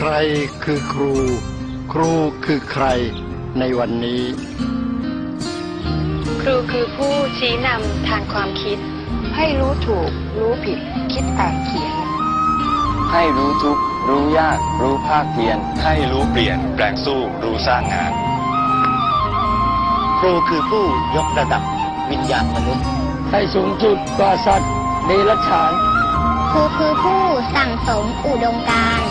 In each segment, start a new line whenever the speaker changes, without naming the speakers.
ใครคือครู ครูคือใครในวันนี้
ครูคือผู้ชี้นำทางความคิด
ให้รู้ถูก รู้ผิด คิดอ่านเขียน
ให้รู้ทุกข์รู้ยาก รู้ภาคเพียร
ให้รู้เปลี่ยน แปลงสู้ รู้สร้างงาน
ครูคือผู้ยกระดับวิญญาณมนุษย์
ให้สูงสุดกว่าสัตว์เดรัจฉาน
ครูคือผู้สั่งสมอุดมการณ์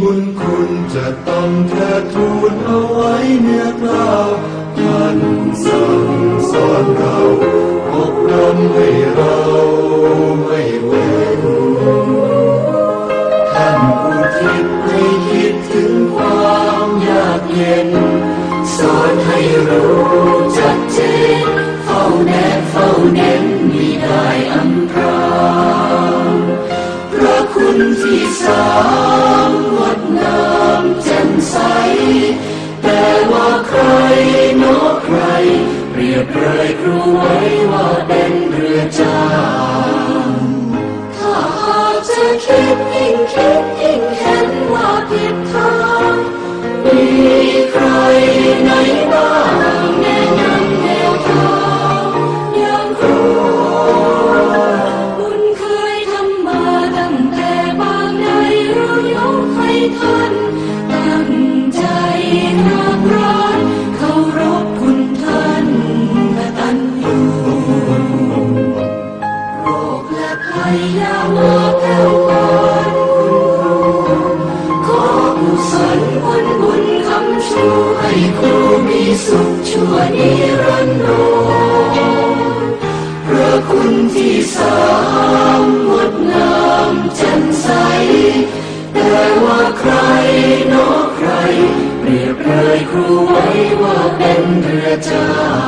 บุญคุ
ณจะต้องเทิดทูลเอาไว้เนื้อกล้าวท่านสั่งสอนเราอบรมให้เรา ไว้ว่าเป็นเรือจ้าง
ถ้าหากจะคิดยิ่งคิดยิ่งเห็น สุขชั่วนิรันดรพระคุณที่สามงดงามแจ่มใส แต่ว่าใครนอกใคร เปรียบเลยครูไว้ว่าเป็นเรือจ้า